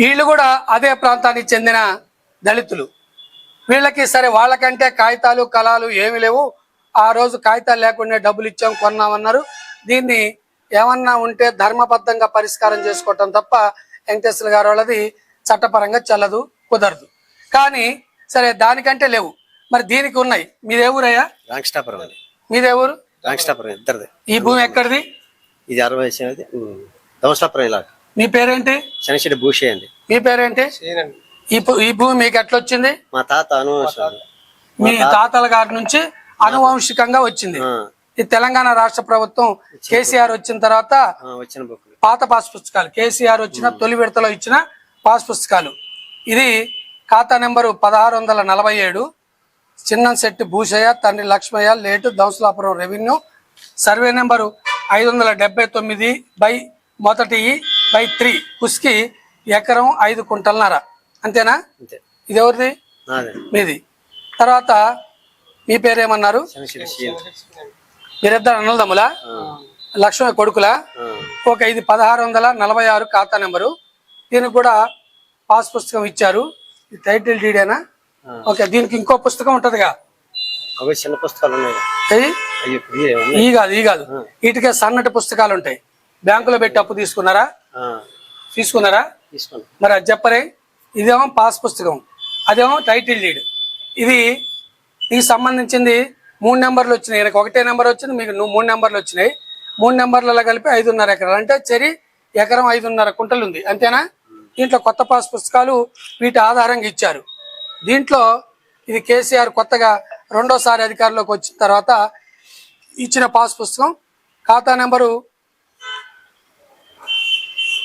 వీళ్ళు కూడా అదే ప్రాంతానికి చెందిన దళితులు. వీళ్ళకి సరే వాళ్ళకంటే కాగితాలు కళాలు ఏమి లేవు. ఆ రోజు కాగితాలు లేకుండా డబ్బులు ఇచ్చాం కొన్నామన్నారు. దీన్ని ఏమన్నా ఉంటే ధర్మబద్ధంగా పరిష్కారం చేసుకోవటం తప్ప వెంకటేశ్వర గారు వాళ్ళది చట్టపరంగా చెల్లదు కుదరదు. కానీ సరే దానికంటే లేవు. మరి దీనికి ఉన్నాయి. మీదే ఊరయ్యా? రాంకృష్ణాపురం అండి మీదే ఊరు? రాంకృష్ణాపురం ఇద్దరిది. ఈ భూమి ఎక్కడిది? ఇది అరవై అది దోమలాపురం ఇలాగ మీ పేరేంటి? శనిశెట్టి భూషే అండి. మీ పేరేంటి? ఈ భూ- ఈ భూమి మీకు ఎట్లా వచ్చింది మా తాత మీ తాతల గారి నుంచి అనువంశికంగా వచ్చింది. ఈ తెలంగాణ రాష్ట్ర ప్రభుత్వం కేసీఆర్ వచ్చిన తర్వాత వచ్చిన బుక్ పాత పాస్ పుస్తకాలు కేసీఆర్ వచ్చిన తొలి విడతలో ఇచ్చిన పాస్ పుస్తకాలు ఇది ఖాతా నెంబరు పదహారు వందల నలభై ఏడు చిన్నంశెట్టి భూషయ్య తండ్రి Lakshmaiah late Dausalapuram revenue. Survey number ఐదు వందల డెబ్బై తొమ్మిది బై మొదటి బై త్రీ కుస్కి ఎకరం ఐదు కుంటలన్నర అంతేనా? అంతే. ఇది ఎవరిది మీది. తర్వాత మీ పేరేమన్నారు? మీరిద్దరు అన్నదమ్ములా లక్ష్మయ్య కొడుకులా? ఓకే ఇది పదహారు వందల నలభై ఆరు ఖాతా నెంబరు దీనికి కూడా పాస్ పుస్తకం ఇచ్చారు. టైటిల్ డీడేనా ఓకే దీనికి ఇంకో పుస్తకం ఉంటదిగా. చిన్న పుస్తకాలు. ఈ కాదు ఈ కాదు. వీటికే సన్నటి పుస్తకాలు ఉంటాయి బ్యాంకులో పెట్టి అప్పు తీసుకున్నారా? తీసుకున్నారా? మరి అది చెప్పరే ఇదేమో పాస్ పుస్తకం అదేమో టైటిల్ డీడ్. ఇది నీకు సంబంధించింది మూడు నెంబర్లు వచ్చినాయి. ఈయనకి ఒకటే నెంబర్ వచ్చింది మీకు నువ్వు మూడు నెంబర్లు వచ్చినాయి. మూడు నెంబర్లలో కలిపి ఐదున్నర ఎకరాలు. అంటే చెరి ఎకరం ఐదున్నర కుంటలు ఉంది. అంతేనా? దీంట్లో కొత్త పాస్ పుస్తకాలు వీటి ఆధారంగా ఇచ్చారు. దీంట్లో ఇది కేసీఆర్ కొత్తగా రెండోసారి అధికారంలోకి వచ్చిన తర్వాత ఇచ్చిన పాస్ పుస్తకం. ఖాతా నెంబరు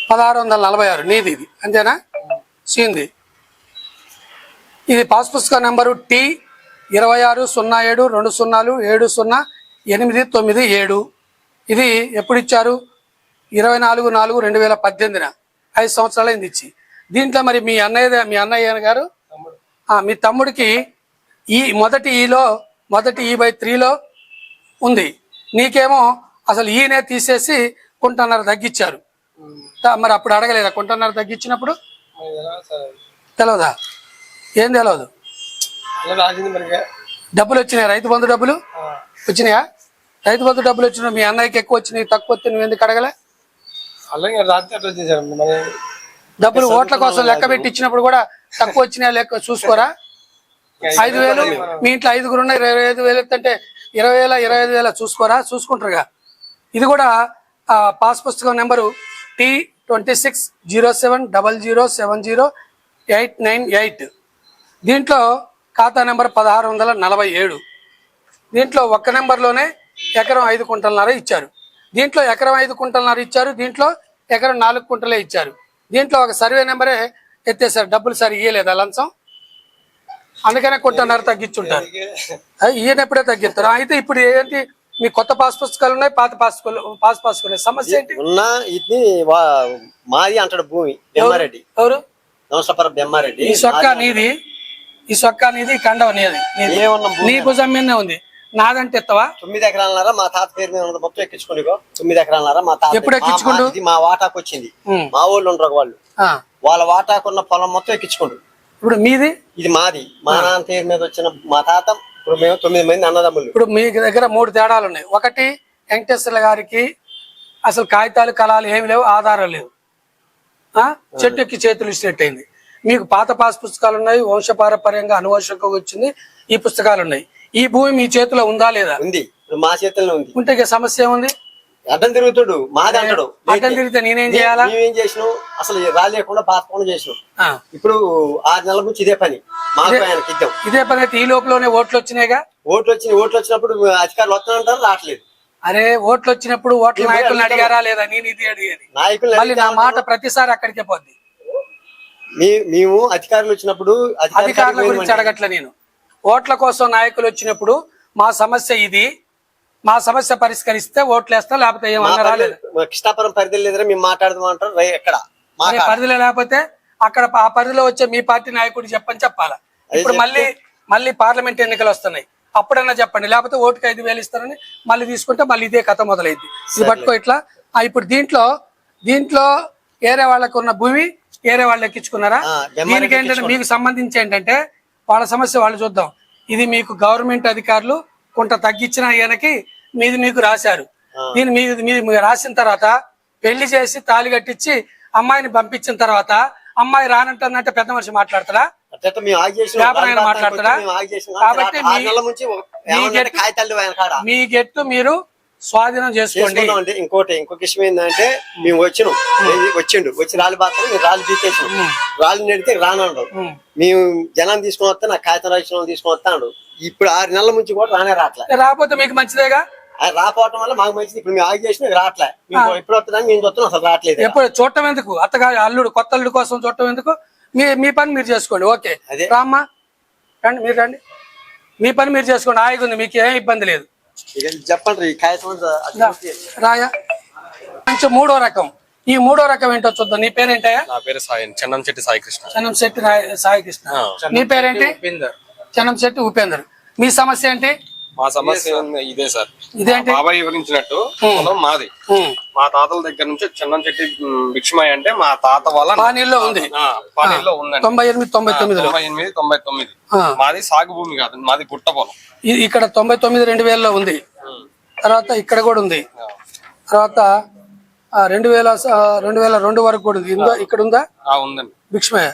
పదహారు వందల నలభై ఆరు. నీది ఇది. అంతేనా? సీంది ఇది పాస్ పుస్తక నెంబరు టీ ఇరవై ఆరు సున్నా ఏడు రెండు సున్నాలు ఏడు సున్నా ఎనిమిది తొమ్మిది ఏడు. ఇది ఎప్పుడు ఇచ్చారు ఇరవై నాలుగు నాలుగు రెండు వేల పద్దెనిమిదిన. ఐదు సంవత్సరాలైంది ఇచ్చి. దీంట్లో మరి మీ అన్నయ్య మీ అన్నయ్య గారు? మీ తమ్ముడికి ఈ మొదటి ఈలో మొదటి ఈ బై త్రీలో ఉంది. నీకేమో అసలు ఈయనే తీసేసి కుంటన్నర తగ్గించారు మరి అప్పుడు అడగలేదా? కుంటన్నర తగ్గించినప్పుడు? తెలియదా ఏం తెలియదు డబ్బులు వచ్చినాయి? రైతు బంధు డబ్బులు? వచ్చినాయా? రైతు బంధు డబ్బులు వచ్చినా మీ అన్నయ్యకి ఎక్కువ వచ్చినాయి తక్కువ నువ్వు ఎందుకు అడగలే? డబ్బులు ఓట్ల కోసం లెక్క పెట్టి ఇచ్చినప్పుడు కూడా తక్కువ వచ్చినాయా లెక్క చూసుకోరా? ఐదు వేలు మీ ఇంట్లో ఐదుగురు ఉన్నాయి ఇరవై ఐదు వేలు అంటే ఇరవై వేల ఇరవై ఐదు వేల చూసుకోరా? చూసుకుంటారుగా. ఇది కూడా ఆ, పాస్ పుస్తకం number T twenty six zero seven double zero seven zero eight nine eight దీంట్లో ఖాతా నెంబర్ పదహారు వందల నలభై ఏడు. దీంట్లో ఒక్క నెంబర్లోనే ఎకరం ఐదు కుంటలన్నర ఇచ్చారు. దీంట్లో ఎకరం ఐదు కుంటలన్నర ఇచ్చారు. దీంట్లో ఎకరం నాలుగు కుంటలే ఇచ్చారు. దీంట్లో ఒక సర్వే నెంబరే ఎత్తేసారు డబ్బులు సరి ఇయ్యలేదా లంచం? అందుకనే కుంటన్నర తగ్గించుంటారు. అది ఈయన ఎప్పుడే తగ్గిస్తారు అయితే ఇప్పుడు ఏంటి? మీ కొత్త పాస్ పుస్తకాలు ఉన్నాయి పాత పాస్ పాస్ పుస్తకాలు సమస్య ఏంటి? ఉన్న ఇది మాది అంటాడు భూమి బెమ్మారెడ్డి ఎవరు? దోమలాపురం బెమ్మారెడ్డి ఈ సొక్క నీది ఈ సొక్క నీది కండవ నీది. నీ భుజం మీదనే ఉంది. నాదంటే ఎత్తవా? తొమ్మిది ఎకరాలన్నారా మా తాత పేరు మీద ఉన్నది. మొత్తం ఎక్కించుకోండి ఇగో. తొమ్మిది ఎకరాలన్నారా మా తాత ఎప్పుడు? మా- ఇది మా వాటాకు వచ్చింది. మా ఊళ్ళో ఉండరు వాళ్ళు. వాళ్ళ వాటాకున్న పొలం మొత్తం ఎక్కించుకోండు. ఇప్పుడు మీది? ఇది మాది. మా నాన్న పేరు మీద వచ్చిన మా తాత ఇప్పుడు మేము తొమ్మిది మంది అన్నదమ్ములు. ఇప్పుడు మీ దగ్గర మూడు తేడాలు ఉన్నాయి ఒకటి వెంకటేశ్వర గారికి అసలు కాగితాలు కళాలు ఏమి లేవు ఆధారం లేవు. ఆ? చెట్టు ఎక్కి చేతులు ఇచ్చినట్టయింది. మీకు పాత పాస్ పుస్తకాలు ఉన్నాయి వంశపారపర్యంగా అనువంశంగా వచ్చింది ఈ పుస్తకాలు ఉన్నాయి ఈ భూమి మీ చేతిలో ఉందా లేదా? ఉంది. మా చేతుల్లో ఉంది. ఉంటే సమస్య ఏముంది? అడ్డం తిరుగుతాడు మాది అంటాడు. అడ్డం తిరిగితే నేనేం చేయాలా? మేమేం చేసినాం అసలు రాలేకుండా పాతకుండా చేసినాం ఆ. ఇప్పుడు ఆరు నెలల నుంచి ఇదే పని. మాకు ఆయనకి ఇద్దాం. ఇదే పని అయితే ఈ లోపలనే ఓట్లు వచ్చినాయిగా? ఓట్లు వచ్చి ఓట్లు వచ్చినప్పుడు అధికారులు వస్తానంటారు? రావట్లేదు. అరే ఓట్లు వచ్చినప్పుడు ఓట్ల నాయకులను అడిగారా లేదా? నేను ఇది అడిగేది. నాయకులు మళ్ళీ నా మాట ప్రతిసారి అక్కడికే పోద్ది. మీ- మేము అధికారులు వచ్చినప్పుడు అధికారులు గురించి. అడగట్లే నేను. ఓట్ల కోసం నాయకులు వచ్చినప్పుడు మా సమస్య ఇది. మా సమస్య పరిష్కరిస్తే ఓట్లు వేస్తా లేకపోతే ఏమన్నా పరిధి- రాలేదు? కృష్ణాపురం పరిధిలో లేదని మేము మాట్లాడదాం ఎక్కడ. పరిధిలో లేకపోతే అక్కడ ఆ పరిధిలో వచ్చే మీ పార్టీ నాయకుడు చెప్పని చెప్పాలా? ఇప్పుడు మళ్ళీ మళ్ళీ పార్లమెంట్ ఎన్నికలు వస్తున్నాయి. అప్పుడన్నా చెప్పండి. లేకపోతే ఓటుకి ఐదు వేలు ఇస్తారని మళ్ళీ తీసుకుంటే మళ్ళీ ఇదే కథ మొదలైంది ఇది పట్టుకో ఇట్లా. ఇప్పుడు దీంట్లో దీంట్లో ఏరే వాళ్ళకు ఉన్న భూమి వేరే వాళ్ళు ఎక్కించుకున్నారా? దీనికి ఏంటంటే మీకు సంబంధించి ఏంటంటే వాళ్ళ సమస్య వాళ్ళు చూద్దాం. ఇది మీకు గవర్నమెంట్ అధికారులు కొంత తగ్గించిన ఈయనకి మీది మీకు రాశారు. దీని మీద రాసిన తర్వాత పెళ్ళి చేసి తాళి కట్టించి అమ్మాయిని పంపించిన తర్వాత అమ్మాయి రానంటుందంటే పెద్ద మనిషి మాట్లాడతారా కాబట్టి మీ- గెట్టు మీరు స్వాధీనం చేసుకోండి. ఇంకోటి ఇంకొక విషయం ఏంటంటే మేము వచ్చినాం. వచ్చిండు. వచ్చి రాళ్ళు మేము రాళ్ళు బీకేసాం రాళ్ళు నెడితే రానండు. మేము. జనాన్ని తీసుకొని వస్తే నాకు కాగితం రాసిన తీసుకొని వస్తాడు. ఇప్పుడు ఆరు నెలల నుంచి కూడా రానే రావట్లే. రాకపోతే మీకు మంచిదేగా? ఆయన రాకపోవటం వల్ల మాకు మంచిది. ఇప్పుడు మేము ఆగి చేసిన రావట్లే మేము ఎప్పుడు వస్తుందని మేము చూస్తున్నాం అసలు రావట్లేదు ఎప్పుడు చూడటం ఎందుకు? అత్తగా అల్లుడు కొత్త అల్లుడు కోసం చూడటం ఎందుకు? మీ మీ పని మీరు చేసుకోండి. ఓకే. అదే. రామ్మా. రండి మీరు రండి. మీ పని మీరు చేసుకోండి. హాయిగా ఉంది మీకు ఏం ఇబ్బంది లేదు. చెప్పండి రాయా. కొంచెం మూడో రకం. ఈ మూడో రకం ఏంటో చూద్దాం. నీ పేరేంటయ్యా? నా పేరు సాయి చందం చెట్టి సాయి కృష్ణ. చనం శెట్టి సాయి కృష్ణ. నీ పేరేంటి? చనం శెట్టి ఉపేందర్. మీ సమస్య ఏంటి? మా సమస్య ఇదే సార్. బాబాయ్ వివరించినట్టు పొలం మాది. మా తాతల దగ్గర నుంచి చందం చెట్టి భిక్షమయ్య అంటే మా తాత వాళ్ళ పానీల్లో ఉంది. ఉందండి తొంభై ఎనిమిది తొంభై తొమ్మిదిలో తొంభై ఎనిమిది తొంభై తొమ్మిది. మాది సాగు భూమి కాదు మాది గుట్ట పొలం. ఇక్కడ తొంభై తొమ్మిది రెండు వేలలో ఉంది. తర్వాత ఇక్కడ కూడా ఉంది. తర్వాత రెండు వేల రెండు వేల రెండు వరకు కూడా ఉంది. ఇందో ఇక్కడ ఉందా? ఉందండి. భిక్షమయ్య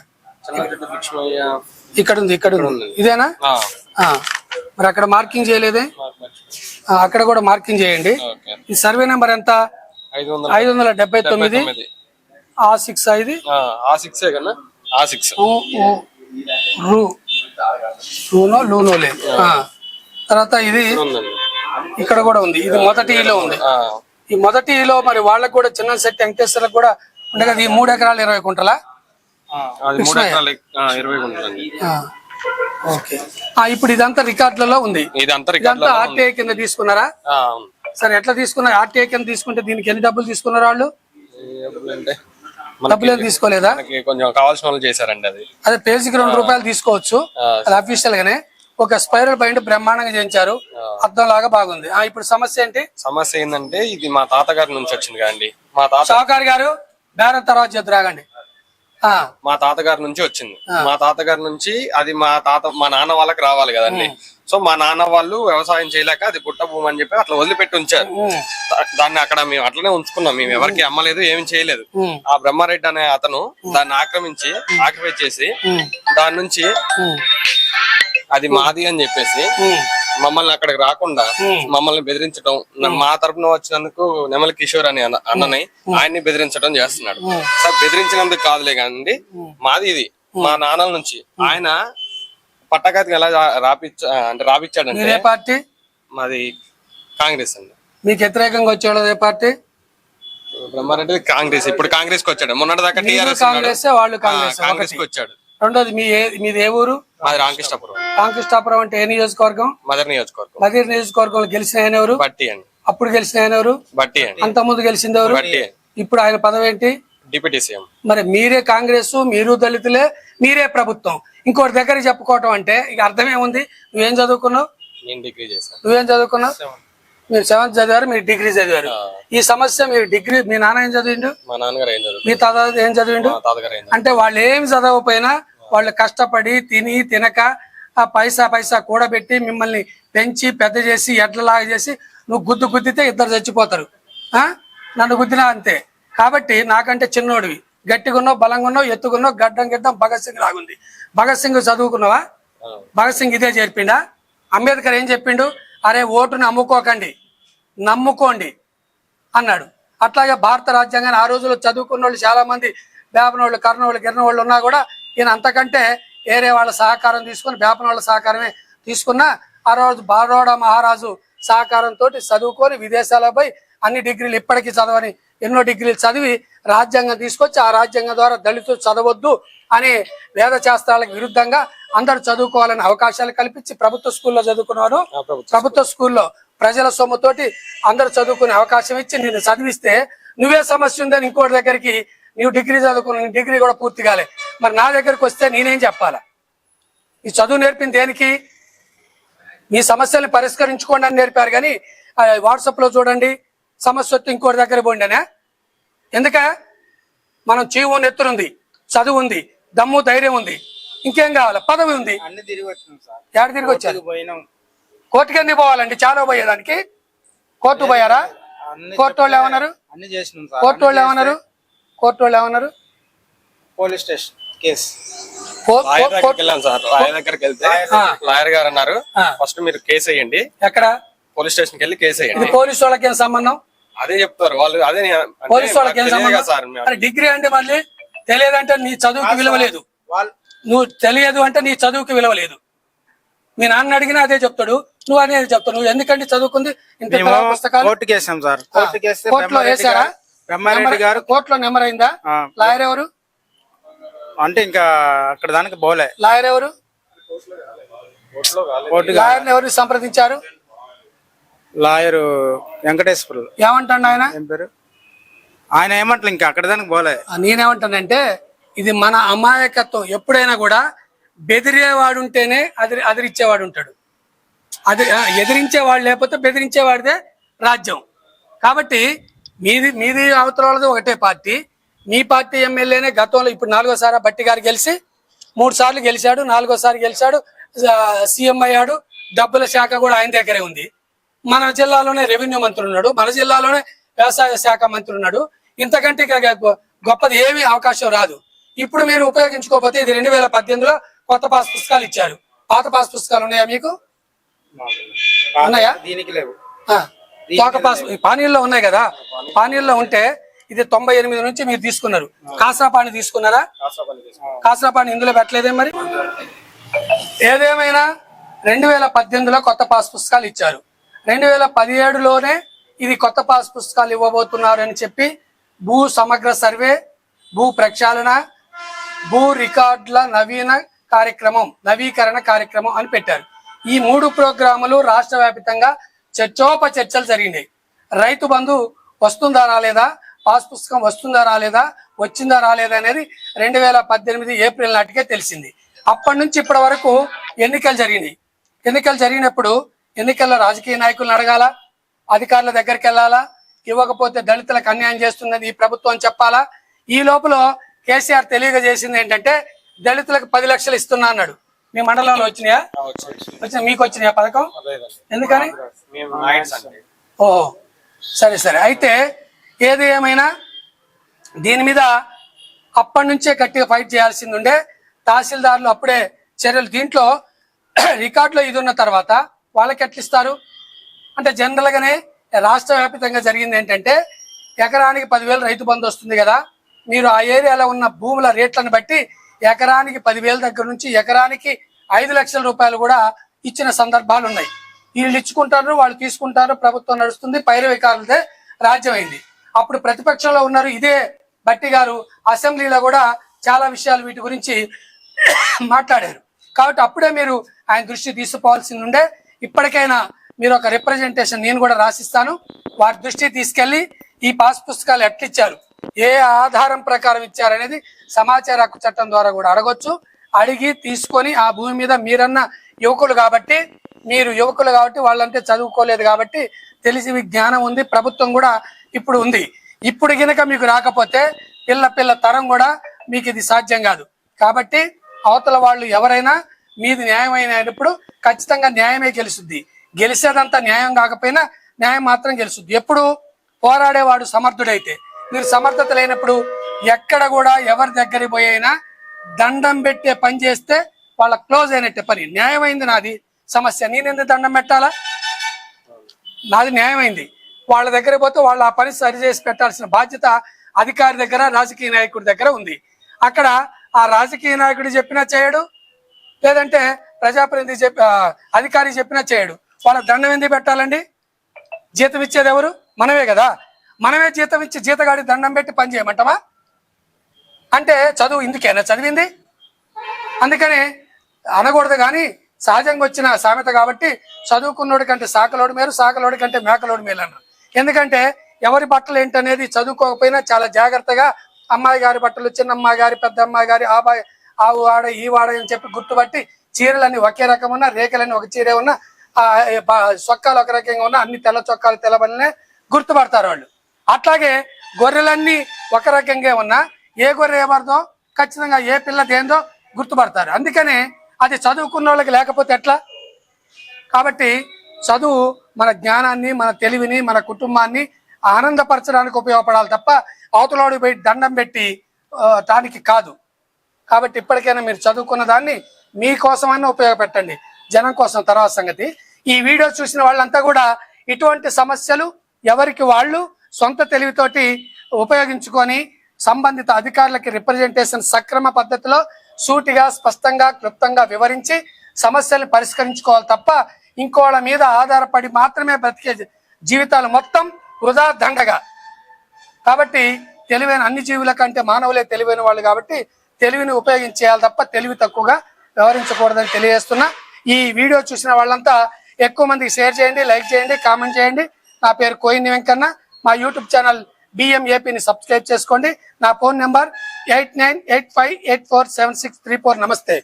ఇక్కడ ఉంది ఇక్కడ ఉంది. ఇదేనా. మరి అక్కడ మార్కింగ్ చేయలేదే? అక్కడ కూడా మార్కింగ్ చేయండి. ఈ సర్వే నెంబర్ ఎంత? ఐదు వందల డెబ్బై తొమ్మిది. ఆ సిక్స్ ఐదు. ఆ, సిక్సే ఆ సిక్స్. రు రూనో లూనో లేదు. తర్వాత ఇది ఇక్కడ కూడా ఉంది. ఇది మొదటి ఈలో ఉంది. ఈ మొదటి ఈలో మరి వాళ్ళకు కూడా చిన్న సెట్ వెంకటేశ్వర్లకు కూడా ఉండే కదా ఈ మూడు ఎకరాలు ఇరవై కుంటలా? ఇరవై ఇప్పుడు ఇదంతా రికార్డులలో ఉంది. ఇదంతా ఆర్టీఐ కింద తీసుకున్నారా? సరే ఎట్లా తీసుకున్నారు? ఆర్టీఐ కింద తీసుకుంటే దీనికి ఎన్ని డబ్బులు తీసుకున్నారు వాళ్ళు? డబ్బులు ఏం తీసుకోలేదా? కొంచెం కావాల్సిన వాళ్ళు చేశారండి అది. అదే పేజీకి రెండు రూపాయలు తీసుకోవచ్చు. అది అఫీషియల్ గానే. ఒక స్పైరల్ బైండ్ బ్రహ్మాండంగా చేయించారు. అర్థం లాగా బాగుంది. ఆ ఇప్పుడు సమస్య ఏంటి? సమస్య ఏంటంటే ఇది మా తాతగారి నుంచి వచ్చింది కదండి. మా తాత షావుకార్ గారు బేరం తర్వాత చేద్దు రాగండి. ఆ, మా తాతగారి నుంచి వచ్చింది. మా తాతగారి నుంచి అది మా తాత మా నాన్న వాళ్ళకి రావాలి కదండి. సో మా నాన్న వాళ్ళు వ్యవసాయం చేయలేక అది పుట్ట భూమి అని చెప్పి అట్లా వదిలిపెట్టి ఉంచారు. దాన్ని అక్కడ మేము అట్లనే ఉంచుకున్నాం. మేము ఎవరికి అమ్మలేదు ఏమి చేయలేదు. ఆ బ్రహ్మారెడ్డి అనే అతను దాన్ని ఆక్రమించి ఆక్యుపై చేసి దాని నుంచి అది మాది అని చెప్పేసి ఉమ్, మమ్మల్ని అక్కడికి రాకుండా మమ్మల్ని బెదిరించడం మా తరపున వచ్చినందుకు నెమలి కిషోర్ అని అన్న- అన్నని ఆయన్ని బెదిరించడం చేస్తున్నాడు. సార్ బెదిరించినందుకు కాదులే కానండి. మాది ఇది. మా నాన్నల నుంచి. ఆయన పట్టకాతికి ఎలా రాపిచ్చ అంటే రాపిచ్చాడంటే మీరే పార్టీ? మాది కాంగ్రెస్ అండి. మీకు వ్యతిరేకంగా వచ్చేవాళ్ళు ఏ పార్టీ? బ్రహ్మారెడ్డి కాంగ్రెస్. ఇప్పుడు కాంగ్రెస్కి వచ్చాడు. మొన్నటి దాకా టీఆర్ఎస్ కాంగ్రెస్ వాళ్ళు కాంగ్రెస్కి వచ్చాడు. రెండోది మీ ఏ మీది ఏ ఊరు? మాది రామకృష్ణపురం. రామకృష్ణాపురం అంటే ఏ నియోజకవర్గం? మదర్ నియోజకవర్గం. మదిర్ నియోజకవర్గంలో గెలిచిన ఆయన ఎవరు? బట్టి అండి. అప్పుడు గెలిచిన ఆయన ఎవరు? బట్టి అండి. అంత ముందు గెలిచింది ఎవరు? బట్టి ఇప్పుడు ఆయన పదవి ఏంటి? Deputy CM. మరి మీరే కాంగ్రెస్ మీరు దళితులే మీరే ప్రభుత్వం. ఇంకోటి దగ్గర చెప్పుకోవటం అంటే ఇక అర్థం ఏముంది? నువ్వేం చదువుకున్నావు? నేను డిగ్రీ చేశాను. నువ్వేం చదువుకున్నావు? మీరు సెవెంత్ చదివారు మీరు డిగ్రీ చదివారు. ఈ సమస్య మీరు డిగ్రీ మీ నాన్న ఏం చదివిండు? మా నాన్నగారు ఏం చదువు మీ తాత ఏం చదివిండు? అంటే వాళ్ళు ఏమి చదవకపోయినా వాళ్ళు కష్టపడి తిని తినక ఆ పైసా పైసా కూడబెట్టి మిమ్మల్ని పెంచి పెద్ద చేసి ఎడ్లలాగా చేసి నువ్వు గుద్దు గుద్దితే ఇద్దరు చచ్చిపోతారు. ఆ? నన్ను గుద్దినా అంతే. కాబట్టి నాకంటే చిన్నోడివి. గట్టిగున్నావు బలంగా ఉన్నావు ఎత్తుకున్నావు గడ్డం గిడ్డం భగత్ సింగ్ లాగుంది. భగత్ సింగ్ చదువుకున్నావా? భగత్ సింగ్ ఇదే చెప్పిండా అంబేద్కర్ ఏం చెప్పిండు? అరే ఓటుని అమ్ముకోకండి నమ్ముకోండి అన్నాడు. అట్లాగే భారత రాజ్యాంగాన్ని ఆ రోజుల్లో చదువుకున్న వాళ్ళు చాలామంది వేపనోళ్ళు కర్నోళ్ళు కర్ణోళ్ళు గిరణోళ్ళు ఉన్నా కూడా ఈయన అంతకంటే వేరే వాళ్ళ సహకారం తీసుకుని వాళ్ళ సహకారమే తీసుకున్న ఆ రోజు బారోడ మహారాజు సహకారంతో చదువుకొని విదేశాలకు పోయి అన్ని డిగ్రీలు ఇప్పటికీ చదవని ఎన్నో డిగ్రీలు చదివి రాజ్యాంగం తీసుకొచ్చి ఆ రాజ్యాంగం ద్వారా దళితులు చదవద్దు అనే వేద శాస్త్రాలకు విరుద్ధంగా అందరూ చదువుకోవాలని అవకాశాలు కల్పించి ప్రభుత్వ స్కూల్లో చదువుకున్నారు ప్రభుత్వ స్కూల్లో ప్రజల సొమ్ముతోటి అందరూ చదువుకునే అవకాశం ఇచ్చి నేను చదివిస్తే నువ్వే సమస్య ఉందని ఇంకోటి దగ్గరికి నీవు డిగ్రీ చదువుకున్న నీ డిగ్రీ కూడా పూర్తి కాలే. మరి నా దగ్గరికి వస్తే నేనేం చెప్పాలా? ఈ చదువు నేర్పింది దేనికి? మీ సమస్యల్ని పరిష్కరించుకోండి అని నేర్పారు కానీ ఆ, వాట్సాప్లో చూడండి. సమస్య వస్తే ఇంకోటి దగ్గర పోండినా ఎందుక? మనం చీవు నెత్తురుంది చదువు ఉంది దమ్ము ధైర్యం ఉంది. ఇంకేం కావాలి? పదవి ఉంది. అన్ని తిరిగి వచ్చినాం సార్. ఎక్కడ తిరిగి వచ్చారు? కోర్టుకు పోయినాం. కోర్టుకి ఎందుకు పోవాలండి? చాలా పోయేదానికి. కోర్టు పోయారా? అన్ని కోర్టు వాళ్ళు ఏమన్నారు? అన్ని చేసినాం సార్. కోర్టు వాళ్ళు ఏమన్నారు? కోర్టు వాళ్ళు ఏమన్నారు? Police station case. లాయర్ దగ్గరికి కోర్టు- వెళ్ళాను సార్. లాయర్ దగ్గరికి వెళ్తే. లాయర్ గారు అన్నారు. ఫస్ట్ మీరు కేసు వేయండి. ఎక్కడ? పోలీస్ స్టేషన్కి వెళ్ళి కేసు ఇది వేయండి. పోలీసు వాళ్ళకి ఏం సంబంధం? అదే చెప్తారు. వాళ్ళు అదే పోలీసు వాళ్ళకి ఏం సార్. డిగ్రీ అంటే మళ్ళీ తెలియదంటే నీ చదువుకి విలువ లేదు. వాళ్ళు నువ్వు తెలియదు అంటే నీ చదువుకి విలువ లేదు మీ నాన్న అడిగినా అదే చెప్తాడు. నువ్వు అదే చెప్తావు. నువ్వు ఎందుకంటే చదువుకుంది? ఇంత పుస్తకాలు? కోర్టులో వేసారా గారు- బ్రహ్మారెడ్డి గారు కోర్టులో నెంబర్ అయిందా? లాయర్ ఎవరు? అంటే ఇంకా అక్కడ దానికి పోలే లాయర్ ఎవరు? లాయర్ ఎవరు సంప్రదించారు? లాయరు వెంకటేశ్వరులు. ఏమంటాడు ఆయన? ఆయన ఏమంటారు ఇంకా అక్కడ దానికి ఆ, నేనేమంటానంటే ఇది మన అమాయకత్వం. ఎప్పుడైనా కూడా బెదిరేవాడు ఉంటేనే అదిరి అదిరిచ్చేవాడు ఉంటాడు అది ఎదిరించేవాడు లేకపోతే బెదిరించేవాడిదే రాజ్యం. కాబట్టి మీది మీది అవతల వాళ్ళది ఒకటే పార్టీ. మీ పార్టీ ఎమ్మెల్యేనే గతంలో ఇప్పుడు నాలుగోసారి బట్టి గారు గెలిచి మూడు సార్లు గెలిచాడు నాలుగోసారి గెలిచాడు సీఎం అయ్యాడు డబ్బుల శాఖ కూడా ఆయన దగ్గరే ఉంది. మన జిల్లాలోనే రెవెన్యూ మంత్రి ఉన్నాడు మన జిల్లాలోనే వ్యవసాయ శాఖ మంత్రి ఉన్నాడు. ఇంతకంటే గొ- గొప్పది ఏమీ అవకాశం రాదు. ఇప్పుడు మీరు ఉపయోగించుకోకపోతే ఇది రెండు వేల పద్దెనిమిదిలో కొత్త పాస్ పుస్తకాలు ఇచ్చారు. పాత పాస్ పుస్తకాలు ఉన్నాయా మీకు? ఉన్నాయా? దీనికి లేవు. తోక పాస్ పానీల్లో ఉన్నాయి కదా? పానీల్లో ఉంటే ఇది తొంభై ఎనిమిది నుంచి మీరు తీసుకున్నారు. కాసా పాని తీసుకున్నారా? కాసా పాని ఇందులో పెట్టలేదే మరి? ఏదేమైనా రెండు వేల పద్దెనిమిదిలో కొత్త పాస్ పుస్తకాలు ఇచ్చారు. రెండు వేల పదిహేడులోనే ఇది కొత్త పాస్ పుస్తకాలు ఇవ్వబోతున్నారు అని చెప్పి భూ సమగ్ర సర్వే భూ ప్రక్షాళన భూ రికార్డుల నవీన కార్యక్రమం నవీకరణ కార్యక్రమం అని పెట్టారు. ఈ మూడు ప్రోగ్రాములు రాష్ట్ర వ్యాప్తంగా చర్చోప చర్చలు జరిగినాయి. రైతు బంధు వస్తుందా రాలేదా? పాస్ పుస్తకం వస్తుందా రాలేదా? వచ్చిందా రాలేదా అనేది రెండు వేల పద్దెనిమిది ఏప్రిల్ నాటికే తెలిసింది. అప్పటి నుంచి ఇప్పటి వరకు ఎన్నికలు జరిగినాయి. ఎన్నికలు జరిగినప్పుడు ఎన్నికల్లో రాజకీయ నాయకులను అడగాల? అధికారుల దగ్గరికి వెళ్ళాలా? ఇవ్వకపోతే దళితులకు అన్యాయం చేస్తున్నది ఈ ప్రభుత్వం చెప్పాలా? ఈ లోపల కేసీఆర్ తెలియజేసింది ఏంటంటే దళితులకు పది లక్షలు ఇస్తున్నా అన్నాడు. మీ మండలంలో వచ్చినాయా? వచ్చిన మీకు వచ్చినాయా పథకం? ఎందుకని? ఓహో సరే. సరే అయితే ఏది ఏమైనా దీని మీద అప్పటి నుంచే గట్టిగా ఫైట్ చేయాల్సింది ఉండే తహసీల్దార్లు అప్పుడే చర్యలు దీంట్లో రికార్డులో ఇది ఉన్న తర్వాత వాళ్ళకి ఎట్లా ఇస్తారు? అంటే జనరల్ గానే రాష్ట్ర వ్యాప్తంగా జరిగింది ఏంటంటే ఎకరానికి పదివేలు రైతు బంధు వస్తుంది కదా మీరు ఆ ఏరియాలో ఉన్న భూముల రేట్లను బట్టి ఎకరానికి పదివేల దగ్గర నుంచి ఎకరానికి ఐదు లక్షల రూపాయలు కూడా ఇచ్చిన సందర్భాలు ఉన్నాయి. వీళ్ళు ఇచ్చుకుంటారు వాళ్ళు తీసుకుంటారు ప్రభుత్వం నడుస్తుంది పైరవికారులదే రాజ్యమైంది. అప్పుడు ప్రతిపక్షంలో ఉన్నారు ఇదే బట్టి గారు అసెంబ్లీలో కూడా చాలా విషయాలు వీటి గురించి మాట్లాడారు. కాబట్టి అప్పుడే మీరు ఆయన దృష్టి తీసుకోవాల్సింది ఉండే. ఇప్పటికైనా మీరు ఒక రిప్రజెంటేషన్ నేను కూడా రాసిస్తాను. వారి దృష్టి తీసుకెళ్ళి ఈ పాస్ పుస్తకాలు ఎట్లిచ్చారు? ఏ ఆధారం ప్రకారం ఇచ్చారనేది సమాచార హక్కు చట్టం ద్వారా కూడా అడగొచ్చు. అడిగి తీసుకొని ఆ భూమి మీద మీరన్న యువకులు కాబట్టి మీరు యువకులు కాబట్టి వాళ్ళంటే చదువుకోలేదు కాబట్టి తెలిసి జ్ఞానం ఉంది ప్రభుత్వం కూడా ఇప్పుడు ఉంది. ఇప్పుడు గినక మీకు రాకపోతే పిల్ల పిల్ల తరం కూడా మీకు ఇది సాధ్యం కాదు. కాబట్టి అవతల వాళ్ళు ఎవరైనా మీది న్యాయమైనప్పుడు ఖచ్చితంగా న్యాయమే గెలుస్తుంది. గెలిచేదంతా న్యాయం కాకపోయినా న్యాయం మాత్రం గెలుస్తుంది. ఎప్పుడు పోరాడేవాడు సమర్థుడైతే మీరు సమర్థత లేనప్పుడు ఎక్కడ కూడా ఎవరి దగ్గరికి పోయైనా దండం పెట్టే పని చేస్తే వాళ్ళ క్లోజ్ అయినట్టే పని. న్యాయమైంది నాది. సమస్య. నేను ఎందుకు దండం పెట్టాలా? నాది న్యాయమైంది. వాళ్ళ దగ్గర పోతే వాళ్ళు ఆ పని సరి చేసి పెట్టాల్సిన బాధ్యత అధికారి దగ్గర రాజకీయ నాయకుడి దగ్గర ఉంది. అక్కడ ఆ రాజకీయ నాయకుడు చెప్పినా చేయడు లేదంటే ప్రజాప్రతినిధి చెప్పి అధికారి చెప్పినా చేయడు. వాళ్ళ దండం ఎందుకు పెట్టాలండి? జీతం ఇచ్చేది ఎవరు? మనమే కదా. మనమే జీతం ఇచ్చి జీతగాడి దండం పెట్టి పని చేయమంటావా? అంటే చదువు ఇందుకేనా? చదివింది? అందుకని అనకూడదు కానీ సహజంగా వచ్చిన సామెత కాబట్టి చదువుకున్నోడి కంటే సాకలోడు మేలు సాకలోడి కంటే మేకలోడు మేలు అన్నారు. ఎందుకంటే ఎవరి బట్టలు ఏంటనేది చదువుకోకపోయినా చాలా జాగ్రత్తగా అమ్మాయి గారి బట్టలు చిన్న అమ్మాయి గారి పెద్ద అమ్మాయి గారి ఆబాయి ఆవు ఆడ వాడ ఈ వాడ అని చెప్పి గుర్తుపట్టి చీరలన్నీ ఒకే రకం ఉన్న రేఖలన్నీ ఒక చీరే ఉన్న సొక్కాలు చొక్కాలు ఒక రకంగా ఉన్న అన్ని తెల్ల చొక్కాలు తెల్లబడినే గుర్తుపడతారు వాళ్ళు. అట్లాగే గొర్రెలన్నీ ఒక రకంగా ఉన్నా ఏ గొర్రె ఏమర్థం ఖచ్చితంగా ఏ పిల్ల దేందో గుర్తుపడతారు. అందుకనే అది చదువుకున్న వాళ్ళకి లేకపోతే ఎట్లా? కాబట్టి చదువు మన జ్ఞానాన్ని మన తెలివిని మన కుటుంబాన్ని ఆనందపరచడానికి ఉపయోగపడాలి తప్ప అవతలోడి పోయి దండం పెట్టి దానికి కాదు. కాబట్టి ఇప్పటికైనా మీరు చదువుకున్న దాన్ని మీకోసమన్నా ఉపయోగపెట్టండి. జనం కోసం తర్వాత సంగతి. ఈ వీడియో చూసిన వాళ్ళంతా కూడా ఇటువంటి సమస్యలు ఎవరికి వాళ్ళు సొంత తెలివితోటి ఉపయోగించుకొని సంబంధిత అధికారులకి రిప్రజెంటేషన్ సక్రమ పద్ధతిలో సూటిగా స్పష్టంగా క్లుప్తంగా వివరించి సమస్యల్ని పరిష్కరించుకోవాలి తప్ప ఇంకోళ్ళ మీద ఆధారపడి మాత్రమే బ్రతికే జీవితాలు మొత్తం వృధా దండగా. కాబట్టి తెలివైన అన్ని జీవుల కంటే మానవులే తెలివైన వాళ్ళు కాబట్టి తెలివిని ఉపయోగించేయాలి తప్ప తెలివి తక్కువగా వ్యవహరించకూడదని తెలియజేస్తున్నా. ఈ వీడియో చూసిన వాళ్ళంతా ఎక్కువ మందికి షేర్ చేయండి లైక్ చేయండి కామెంట్ చేయండి. నా పేరు కోయిన్ వెంకన్న. మా యూట్యూబ్ ఛానల్ బిఎం ఏపీని సబ్స్క్రైబ్ చేసుకోండి. నా phone number eight nine eight five eight four seven six three four. నమస్తే.